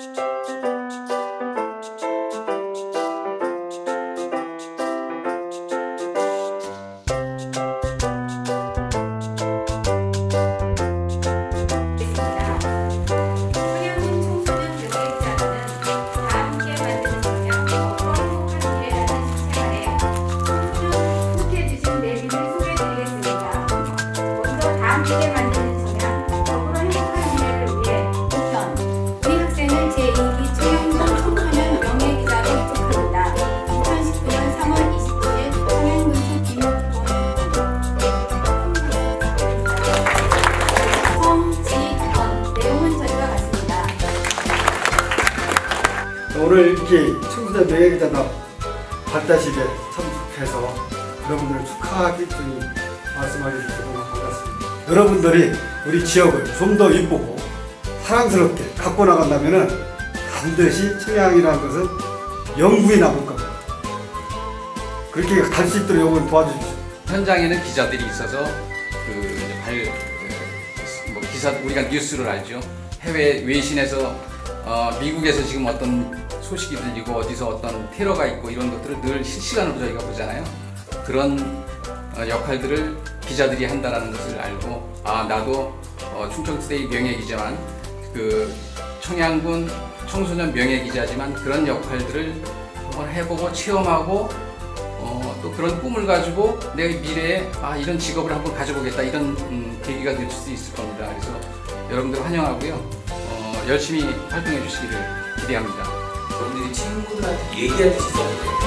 Ch -ch -ch. 오늘 이렇게 청소년 명예기자답 발달식에 참석해서 여러분들을 축하하기 좀 말씀하게 돼서 너무 반갑습니다. 여러분들이 우리 지역을 좀 더 이쁘고 사랑스럽게 갖고 나간다면 반드시 청양이라는 것은 영구히 남을 겁니다. 그렇게 갈 수 있도록 여러분 도와주십시오. 현장에는 기자들이 있어서 그 발, 그, 뭐 기사 우리가 뉴스를 알죠. 해외 외신에서 어, 미국에서 지금 어떤 소식이 들리고 어디서 어떤 테러가 있고 이런 것들을 늘 실시간으로 저희가 보잖아요. 그런 어, 역할들을 기자들이 한다라는 것을 알고 아 나도 어, 충청투데이 명예 기자만 그 청양군 청소년 명예 기자지만 그런 역할들을 한번 해보고 체험하고 어, 또 그런 꿈을 가지고 내 미래에 아 이런 직업을 한번 가져보겠다 이런 음, 계기가 될 수 있을 겁니다. 그래서 여러분들 환영하고요. 어, 열심히 활동해 주시기를 기대합니다. 여러분들이 친구들한테 얘기할 수 있어야 돼요.